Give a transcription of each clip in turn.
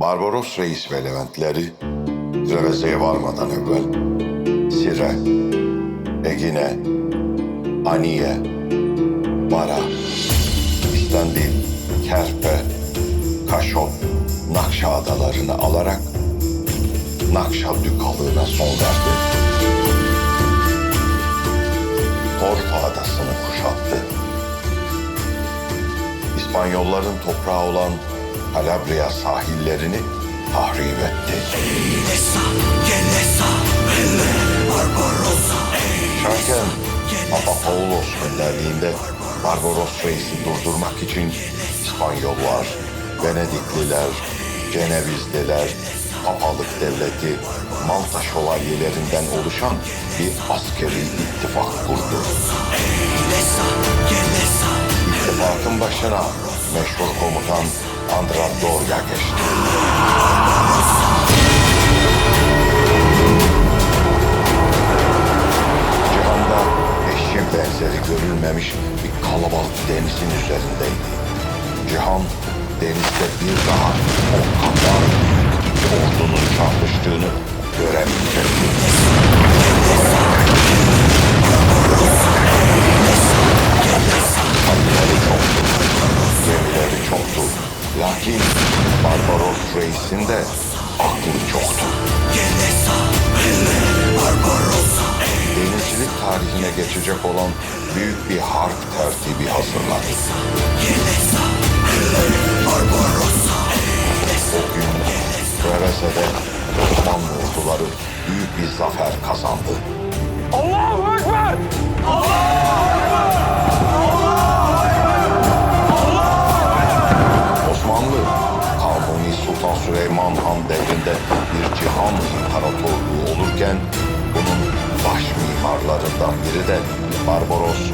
Barbaros Reis ve Leventleri Reveze'ye varmadan evvel Sire, Egine, Aniye, Bara, İstendil, Kerpe, Kaşop, Nakşa adalarını alarak Nakşa dükalığına son verdi. Korfu adasını kuşattı. İspanyolların toprağı olan Calabria sahillerini tahrip etti. Şarken Papa Paulos önderliğinde Barbaros Reis'i durdurmak için İspanyollar, Venedikliler, Cenevizliler, Papalık Devleti, Malta şövalyelerinden oluşan bir askeri ittifak kurdu. İttifakın başına meşhur komutan Andradorya geçti. Cihanda eşi benzeri görülmemiş bir kalabalık denizin üzerindeydi. Cihan denizde bir daha o kadar büyük iki ordunun çarpıştığını göremeyecekti. Lakin Barbaros Reis'in de aklı çoktu. denizcilik tarihine geçecek olan büyük bir harp tertibi hazırladı. O gün Revese'de Osmanlı orduları büyük bir zafer kazandı. Allahu Han devrinde bir cihan imparatorluğu olurken bunun baş mimarlarından biri de Barbaros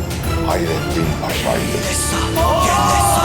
Hayrettin Paşa'ydı.